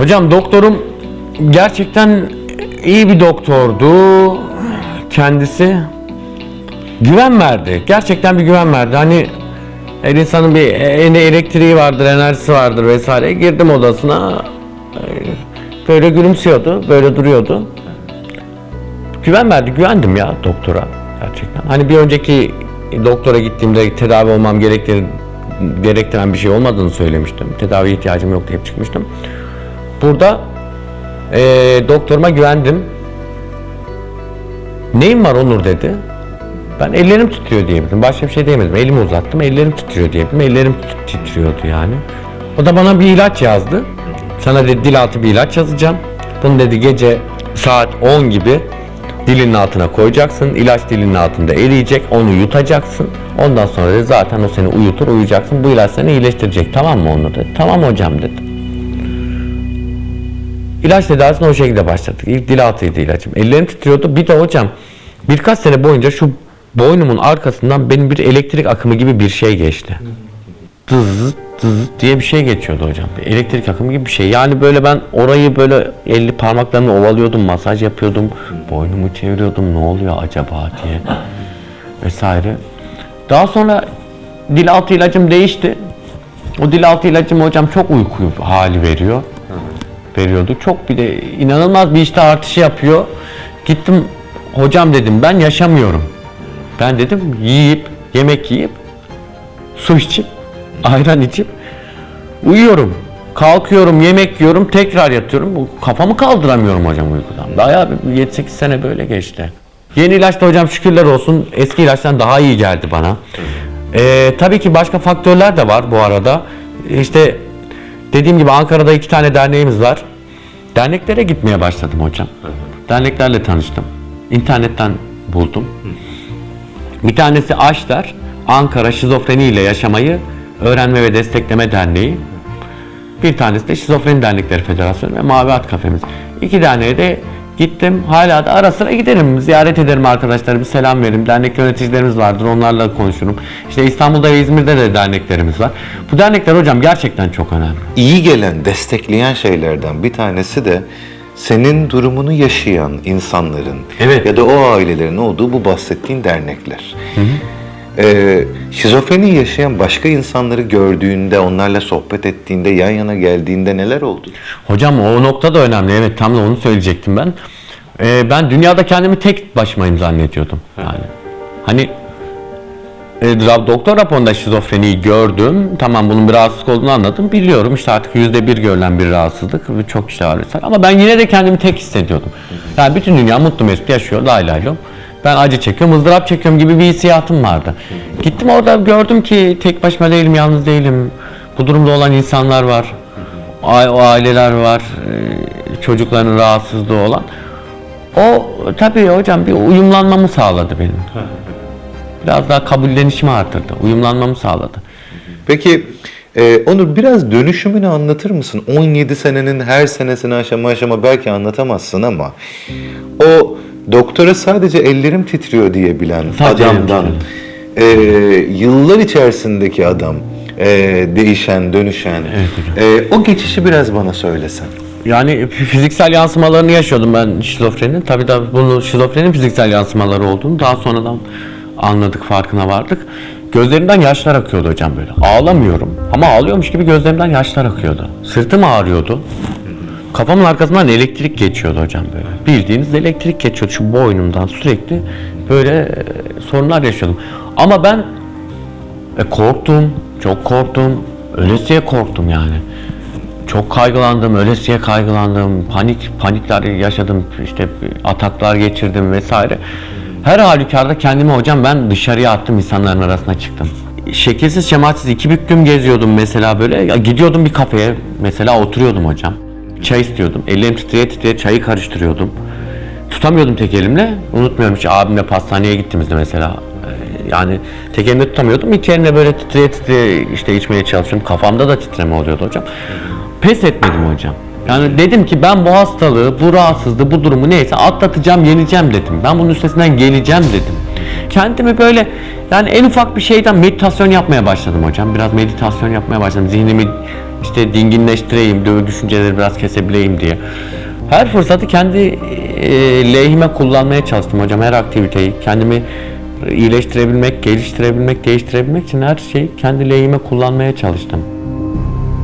Hocam doktorum gerçekten iyi bir doktordu kendisi. Güven verdi. Gerçekten bir güven verdi. Hani her insanın bir elektriği vardır, enerjisi vardır vesaire. Girdim odasına. Böyle gülümsüyordu, böyle duruyordu. Güven verdi, güvendim ya doktora gerçekten. Hani bir önceki doktora gittiğimde tedavi olmam gerektiğini gerektiren bir şey olmadığını söylemiştim. Tedavi ihtiyacım yok diye çıkmıştım. Burada eee, doktoruma güvendim. Neyim var Onur dedi. Ben ellerim titriyor diyebildim. Başka bir şey diyemedim. Elimi uzattım. Ellerim titriyor diyebildim. Ellerim tit- titriyordu yani. O da bana bir ilaç yazdı. Sana dedi dil altı bir ilaç yazacağım. Bunu dedi gece saat 10 gibi dilinin altına koyacaksın. İlaç dilinin altında eriyecek. Onu yutacaksın. Ondan sonra zaten o seni uyutur uyuyacaksın. Bu ilaç seni iyileştirecek. Tamam mı Onur dedi. Tamam hocam dedi. İlaç tedavisine o şekilde başladık. İlk dil altıydı ilacım. Ellerim titriyordu. Bir de hocam birkaç sene boyunca şu boynumun arkasından benim bir elektrik akımı gibi bir şey geçti. Dız dız diye bir şey geçiyordu hocam. Bir elektrik akımı gibi bir şey. Yani böyle ben orayı böyle elli parmaklarımla ovalıyordum, masaj yapıyordum. Boynumu çeviriyordum. Ne oluyor acaba diye. Vesaire. Daha sonra dil altı ilacım değişti. O dil altı ilacım hocam çok uyku hali veriyor veriyordu. Çok bir de inanılmaz bir işte artışı yapıyor. Gittim hocam dedim ben yaşamıyorum. Ben dedim yiyip yemek yiyip su içip ayran içip uyuyorum. Kalkıyorum, yemek yiyorum, tekrar yatıyorum. Bu Kafamı kaldıramıyorum hocam uykudan. Bayağı bir 7-8 sene böyle geçti. Yeni ilaç da hocam şükürler olsun eski ilaçtan daha iyi geldi bana. Ee, tabii ki başka faktörler de var bu arada. İşte dediğim gibi Ankara'da iki tane derneğimiz var. Derneklere gitmeye başladım hocam. Derneklerle tanıştım. İnternetten buldum. Bir tanesi Aşlar, Ankara Şizofreni ile Yaşamayı Öğrenme ve Destekleme Derneği. Bir tanesi de Şizofreni Dernekleri Federasyonu ve Mavi At Kafemiz. İki derneğe de gittim. Hala da ara sıra giderim. Ziyaret ederim arkadaşlar. Bir selam veririm. Dernek yöneticilerimiz vardır. Onlarla konuşurum. İşte İstanbul'da ve İzmir'de de derneklerimiz var. Bu dernekler hocam gerçekten çok önemli. iyi gelen, destekleyen şeylerden bir tanesi de senin durumunu yaşayan insanların Evet. ya da o ailelerin olduğu bu bahsettiğin dernekler. Ee, şizofreni yaşayan başka insanları gördüğünde, onlarla sohbet ettiğinde, yan yana geldiğinde neler oldu? Hocam o nokta da önemli. Evet tam da onu söyleyecektim ben. Ee, ben dünyada kendimi tek başımayım zannediyordum. Yani hani e, doktor raporunda şizofreniyi gördüm. Tamam bunun bir rahatsızlık olduğunu anladım. Biliyorum işte artık yüzde bir görülen bir rahatsızlık ve çok kişi var vesaire. Ama ben yine de kendimi tek hissediyordum. Yani bütün dünya mutlu mesut yaşıyor lay lay lom. Ben acı çekiyorum, ızdırap çekiyorum gibi bir hissiyatım vardı. Gittim orada gördüm ki tek başıma değilim, yalnız değilim. Bu durumda olan insanlar var. O aileler var, e, çocukların rahatsızlığı olan. O tabii hocam bir uyumlanmamı sağladı benim. Biraz daha kabullenişimi artırdı, uyumlanmamı sağladı. Peki e, Onur biraz dönüşümünü anlatır mısın? 17 senenin her senesini aşama aşama belki anlatamazsın ama o doktora sadece ellerim titriyor diyebilen Sadece ellerim adamdan e, yıllar içerisindeki adam e, değişen, dönüşen e, o geçişi biraz bana söylesen. Yani fiziksel yansımalarını yaşıyordum ben şizofrenin. Tabii da bunu şizofrenin fiziksel yansımaları olduğunu daha sonradan anladık, farkına vardık. Gözlerimden yaşlar akıyordu hocam böyle. Ağlamıyorum ama ağlıyormuş gibi gözlerimden yaşlar akıyordu. Sırtım ağrıyordu. Kafamın arkasından elektrik geçiyordu hocam böyle. Bildiğiniz elektrik geçiyordu şu boynumdan sürekli böyle e, sorunlar yaşıyordum. Ama ben e, korktum, çok korktum. Ölesiye korktum yani. Çok kaygılandım, ölesiye kaygılandım, panik panikler yaşadım, işte ataklar geçirdim vesaire. Her halükarda kendimi hocam ben dışarıya attım, insanların arasına çıktım. Şekilsiz şematsiz iki büklüm geziyordum mesela böyle. Gidiyordum bir kafeye mesela oturuyordum hocam. Çay istiyordum. Ellerim titreye titreye çayı karıştırıyordum. Tutamıyordum tek elimle. Unutmuyorum hiç abimle pastaneye gittiğimizde mesela. e, Yani tek elimle tutamıyordum. İki elimle böyle titreye titreye işte içmeye çalışıyordum. Kafamda da titreme oluyordu hocam. Pes etmedim hocam. Yani dedim ki ben bu hastalığı, bu rahatsızlığı, bu durumu neyse atlatacağım, yeneceğim dedim. Ben bunun üstesinden geleceğim dedim. Kendimi böyle yani en ufak bir şeyden meditasyon yapmaya başladım hocam. Biraz meditasyon yapmaya başladım. Zihnimi işte dinginleştireyim, dövü düşünceleri biraz kesebileyim diye. Her fırsatı kendi e, lehime kullanmaya çalıştım hocam her aktiviteyi. Kendimi iyileştirebilmek, geliştirebilmek, değiştirebilmek için her şeyi kendi lehime kullanmaya çalıştım.